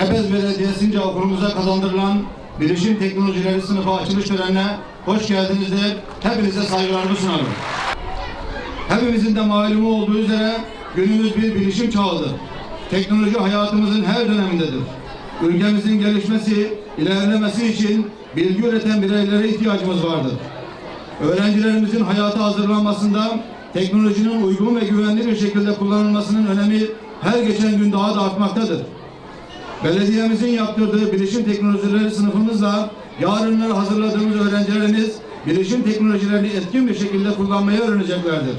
Kepez Belediyesi'nce okulumuza kazandırılan Bilişim Teknolojileri sınıfı açılış törenine hoş geldiniz de hepinize saygılarımı sunarım. Hepimizin de malumu olduğu üzere günümüz bir bilişim çağıdır. Teknoloji hayatımızın her dönemindedir. Ülkemizin gelişmesi, ilerlemesi için bilgi üreten bireylere ihtiyacımız vardır. Öğrencilerimizin hayata hazırlanmasında teknolojinin uygun ve güvenli bir şekilde kullanılmasının önemi her geçen gün daha da artmaktadır. Belediyemizin yaptırdığı bilişim teknolojileri sınıfımızla yarınları hazırladığımız öğrencilerimiz bilişim teknolojilerini etkin bir şekilde kullanmayı öğreneceklerdir.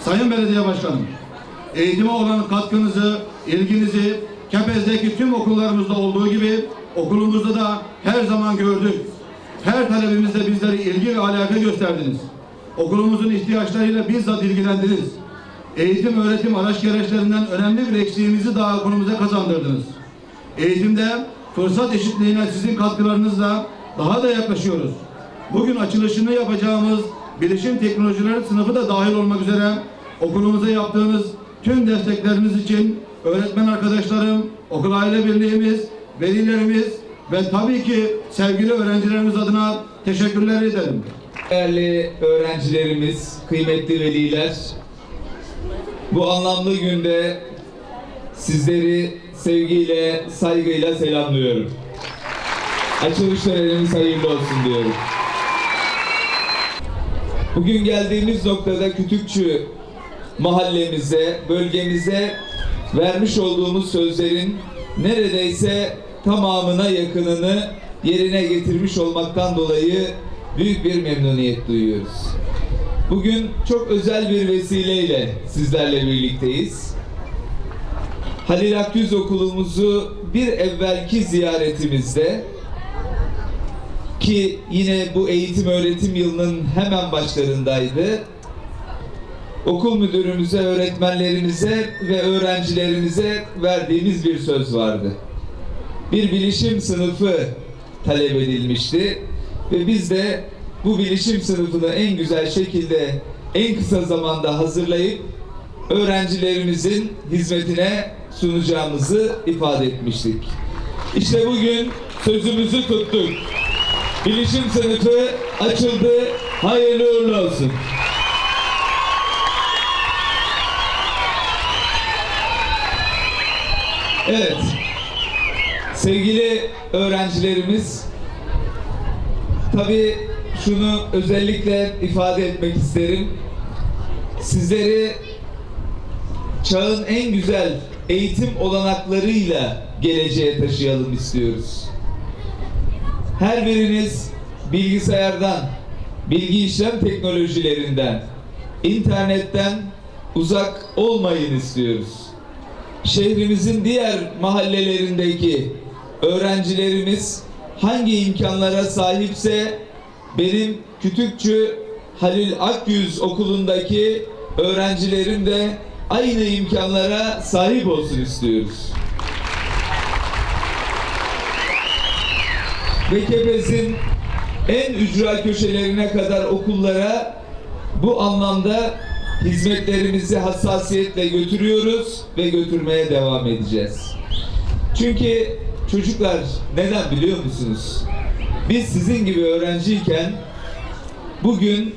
Sayın Belediye Başkanım, eğitime olan katkınızı, ilginizi Kepez'deki tüm okullarımızda olduğu gibi okulumuzda da her zaman gördük. Her talebimizde bizlere ilgi ve alaka gösterdiniz. Okulumuzun ihtiyaçlarıyla bizzat ilgilendiniz. Eğitim öğretim araç gereçlerinden önemli bir eksiğimizi daha okulumuza kazandırdınız. Eğitimde fırsat eşitliğine sizin katkılarınızla daha da yaklaşıyoruz. Bugün açılışını yapacağımız bilişim teknolojileri sınıfı da dahil olmak üzere okulumuza yaptığınız tüm destekleriniz için öğretmen arkadaşlarım, okul aile birliğimiz, velilerimiz ve tabii ki sevgili öğrencilerimiz adına teşekkürler ederim. Değerli öğrencilerimiz, kıymetli veliler, bu anlamlı günde sizleri sevgiyle, saygıyla selamlıyorum. Açılış törenimiz hayırlı olsun diyorum. Bugün geldiğimiz noktada Kütükçü mahallemize, bölgemize vermiş olduğumuz sözlerin neredeyse tamamına yakınını yerine getirmiş olmaktan dolayı büyük bir memnuniyet duyuyoruz. Bugün çok özel bir vesileyle sizlerle birlikteyiz. Halil Akgüz okulumuzu bir evvelki ziyaretimizde ki yine bu eğitim öğretim yılının hemen başlarındaydı. Okul müdürümüze, öğretmenlerimize ve öğrencilerimize verdiğimiz bir söz vardı. Bir bilişim sınıfı talep edilmişti ve biz de bu bilişim sınıfını en güzel şekilde en kısa zamanda hazırlayıp öğrencilerimizin hizmetine sunacağımızı ifade etmiştik. İşte bugün sözümüzü tuttuk. Bilişim sınıfı açıldı. Hayırlı uğurlu olsun. Evet. Sevgili öğrencilerimiz, tabii şunu özellikle ifade etmek isterim. Sizleri çağın en güzel eğitim olanaklarıyla geleceğe taşıyalım istiyoruz. Her biriniz bilgisayardan, bilgi işlem teknolojilerinden, internetten uzak olmayın istiyoruz. Şehrimizin diğer mahallelerindeki öğrencilerimiz hangi imkanlara sahipse benim Kütükçü Halil Akyüz okulundaki öğrencilerim de aynı imkanlara sahip olsun istiyoruz. ve Kepez'in en ücra köşelerine kadar okullara bu anlamda hizmetlerimizi hassasiyetle götürüyoruz ve götürmeye devam edeceğiz. Çünkü çocuklar neden biliyor musunuz? Biz sizin gibi öğrenciyken bugün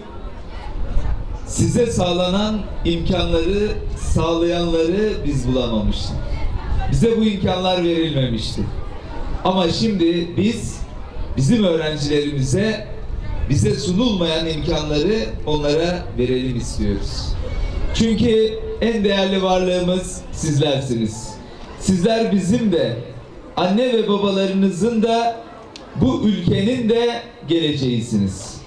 size sağlanan imkanları sağlayanları biz bulamamıştık. Bize bu imkanlar verilmemişti. Ama şimdi biz bizim öğrencilerimize bize sunulmayan imkanları onlara verelim istiyoruz. Çünkü en değerli varlığımız sizlersiniz. Sizler bizim de anne ve babalarınızın da bu ülkenin de geleceğisiniz.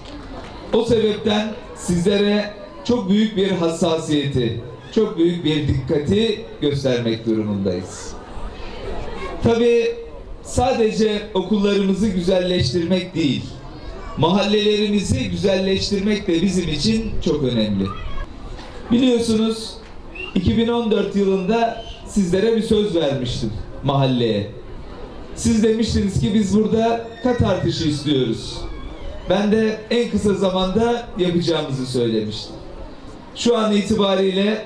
O sebepten sizlere çok büyük bir hassasiyeti, çok büyük bir dikkati göstermek durumundayız. Tabii sadece okullarımızı güzelleştirmek değil, mahallelerimizi güzelleştirmek de bizim için çok önemli. Biliyorsunuz 2014 yılında sizlere bir söz vermiştim mahalleye. Siz demiştiniz ki biz burada kat artışı istiyoruz. Ben de en kısa zamanda yapacağımızı söylemiştim. Şu an itibariyle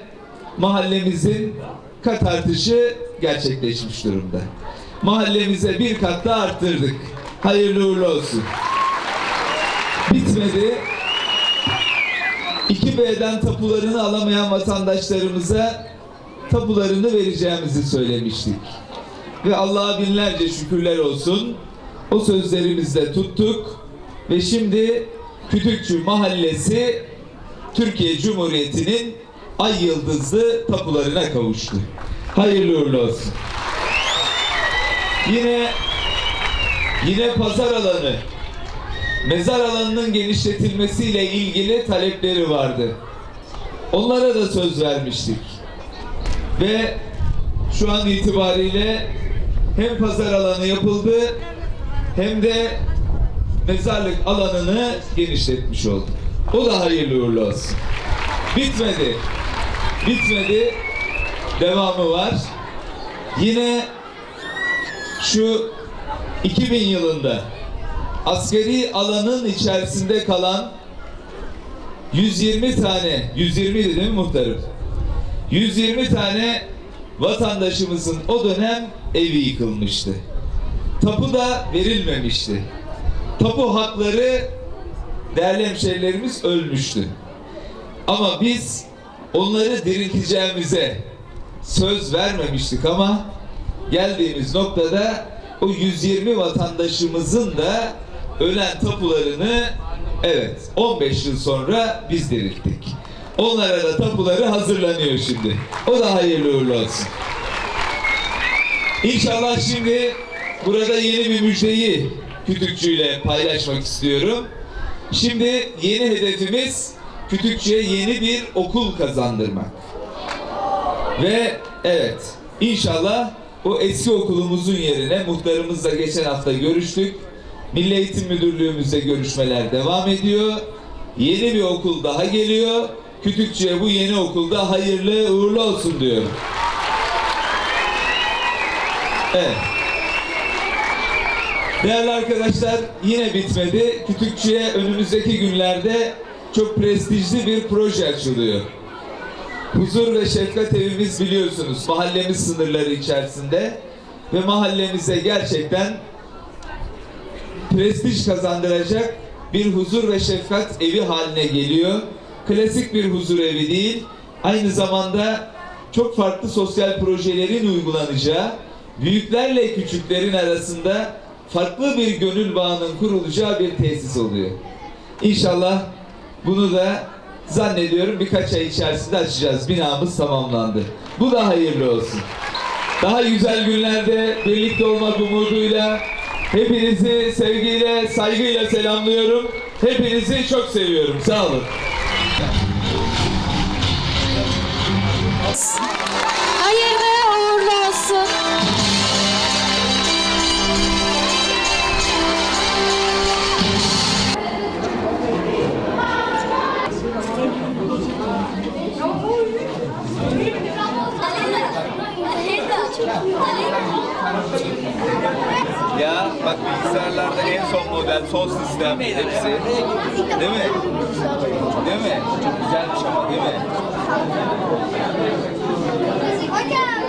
mahallemizin kat artışı gerçekleşmiş durumda. mahallemize bir kat daha arttırdık. Hayırlı uğurlu olsun. Bitmedi. 2B'den tapularını alamayan vatandaşlarımıza tapularını vereceğimizi söylemiştik. Ve Allah'a binlerce şükürler olsun. O sözlerimizle tuttuk ve şimdi Kütükçü Mahallesi Türkiye Cumhuriyeti'nin ay yıldızlı tapularına kavuştu. Hayırlı uğurlu olsun. Yine yine pazar alanı mezar alanının genişletilmesiyle ilgili talepleri vardı. Onlara da söz vermiştik. Ve şu an itibariyle hem pazar alanı yapıldı hem de mezarlık alanını genişletmiş olduk. O da hayırlı uğurlu olsun. Bitmedi. Bitmedi. Devamı var. Yine şu 2000 yılında askeri alanın içerisinde kalan 120 tane, 120 idi değil mi muhtarım? 120 tane vatandaşımızın o dönem evi yıkılmıştı. Tapu da verilmemişti. Tapu hakları değerli hemşehrilerimiz ölmüştü. Ama biz onları dirilteceğimize söz vermemiştik ama geldiğimiz noktada o 120 vatandaşımızın da ölen tapularını evet 15 yıl sonra biz dirilttik. Onlara da tapuları hazırlanıyor şimdi. O da hayırlı uğurlu olsun. İnşallah şimdi burada yeni bir müjdeyi Kütükçü'yle paylaşmak istiyorum. Şimdi yeni hedefimiz Kütükçü'ye yeni bir okul kazandırmak. Ve evet inşallah o eski okulumuzun yerine muhtarımızla geçen hafta görüştük. Milli Eğitim Müdürlüğümüzde görüşmeler devam ediyor. Yeni bir okul daha geliyor. Kütükçü'ye bu yeni okulda hayırlı uğurlu olsun diyorum. Evet. Değerli arkadaşlar yine bitmedi. Kütükçü'ye önümüzdeki günlerde çok prestijli bir proje açılıyor. Huzur ve Şefkat Evimiz biliyorsunuz mahallemiz sınırları içerisinde ve mahallemize gerçekten prestij kazandıracak bir huzur ve şefkat evi haline geliyor. Klasik bir huzur evi değil, aynı zamanda çok farklı sosyal projelerin uygulanacağı, büyüklerle küçüklerin arasında farklı bir gönül bağının kurulacağı bir tesis oluyor. İnşallah bunu da zannediyorum birkaç ay içerisinde açacağız. Binamız tamamlandı. Bu da hayırlı olsun. Daha güzel günlerde birlikte olmak umuduyla hepinizi sevgiyle, saygıyla selamlıyorum. Hepinizi çok seviyorum. Sağ olun. Hayırlı uğurlu olsun. Ya bak bilgisayarlarda en son model, son sistem hepsi. Değil mi? Değil mi? Çok güzelmiş ama değil mi? Hocam.